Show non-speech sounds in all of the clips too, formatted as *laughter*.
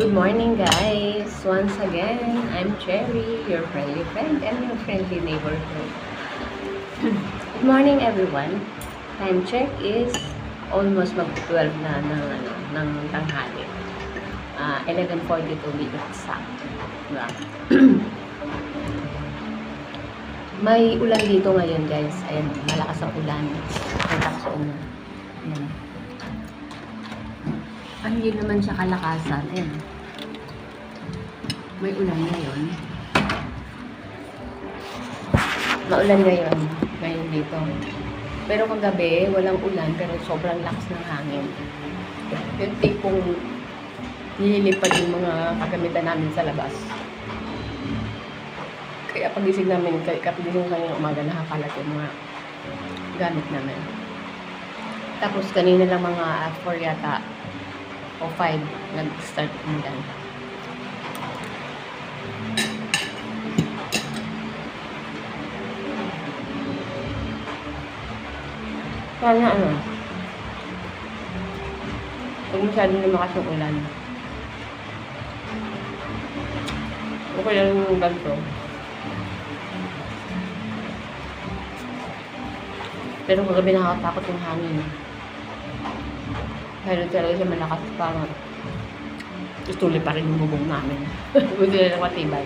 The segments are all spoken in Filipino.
Good morning, guys. Once again, I'm Cherry, your friendly friend and your friendly neighborhood. Good morning, everyone. Time check is almost mag-12 na ng, ano, ng tanghali. Ah, 11.42 be exact. Diba? May ulan dito ngayon, guys. Ayan, malakas ang ulan. Ang takas ulan. Ang hindi naman siya kalakasan. Ayan. May ulan ngayon. Maulan ngayon. Ngayon dito. Pero kagabi, walang ulan, pero sobrang lakas ng hangin. Yung tipong nililipad yung mga kagamitan namin sa labas. Kaya pagising namin, kaya pagising kanina umaga, nakakalat yung mga gamit namin. Tapos kanina lang mga 4 yata o 5 nag-start umulan. Sana ano, huwag masyado lumakas yung ulan. Okay lang yung ganito. Pero kagabi nakakatakot yung hangin. Dahil talaga siya malakas parang tuloy pa rin yung bubong namin. *laughs* Buti na lang matibay.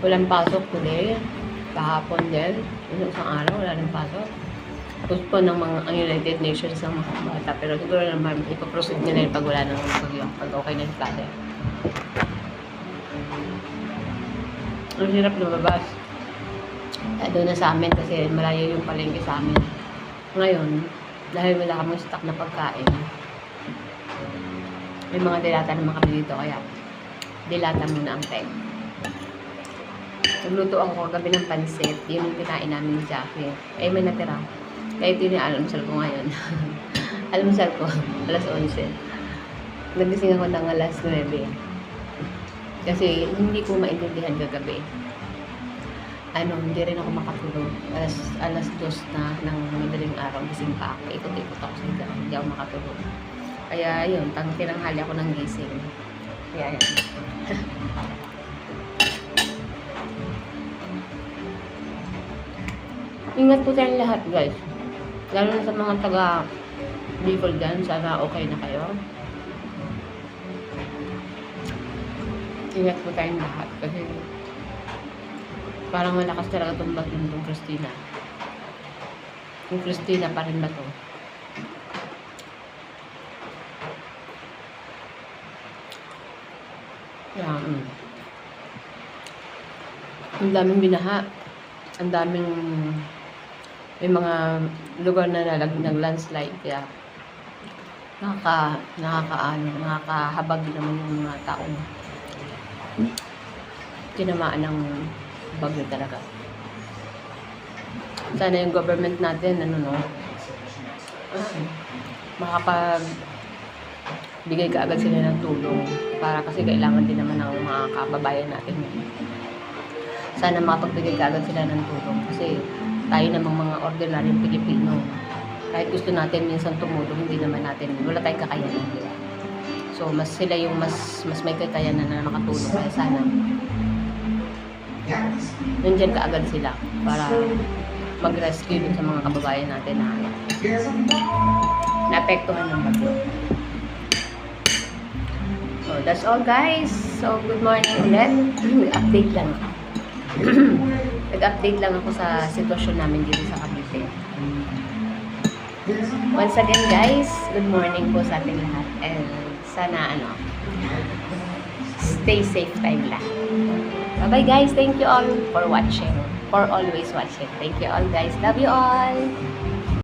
Walang pasok today. Kahapon din. Yung isang araw, wala rin pasok. Tapos po ng mga ang United Nations ng mga bata. Pero siguro naman ipaproceed nila yun pag wala nang bagyo. Pag okay na yung klase. Ang hirap lumabas. Kaya doon na sa amin kasi malayo yung palengke sa amin. Ngayon, dahil wala kami stock na pagkain, may mga dilata naman kami dito kaya dilata muna ang time. Nagluto ako kagabi ng pansit. Yun yung kinain namin ni Jackie. Eh, may natira. Kaya ito yung alamsal ko ngayon. *laughs* alamsal ko, *laughs* alas 11. Nagising ako ng alas 9. Kasi hindi ko maintindihan kagabi. Ano, hindi rin ako makatulog. Alas, alas 2 na ng madaling araw, gising pa ako. Ikot-ikot ako sa higa. Hindi ako makatulog. Kaya yun, tang tinanghali ako ng gising. Kaya yan. *laughs* Ingat po tayong lahat, guys. Lalo na sa mga taga Bicol dyan, sana okay na kayo. Ingat po tayong lahat kasi parang malakas talaga itong bagyong itong Christina. Yung Christina pa rin ba to? Kaya, mm. Ang daming binaha. Ang daming may mga lugar na nalag ng landslide kaya nakaka nakakaano nakakahabag naman yung mga taong tinamaan ng bagyo talaga sana yung government natin ano no makapag bigay ka agad sila ng tulong para kasi kailangan din naman ng mga kababayan natin sana makapagbigay ka agad sila ng tulong kasi tayo namang mga ordinaryong Pilipino. Kahit gusto natin minsan tumulong, hindi naman natin, wala tayong kakayanan. So, mas sila yung mas mas may kakayanan na nakatulong. Kaya sana, nandyan ka agad sila para mag-rescue dun sa mga kababayan natin na naapektuhan ng bagyo. So, that's all guys. So, good morning ulit. *clears throat* Update lang ako. *clears throat* Nag-update lang ako sa sitwasyon namin dito sa Cavite. Once again guys, good morning po sa ating lahat. And sana ano, stay safe tayong lahat. Bye-bye guys. Thank you all for watching. For always watching. Thank you all guys. Love you all.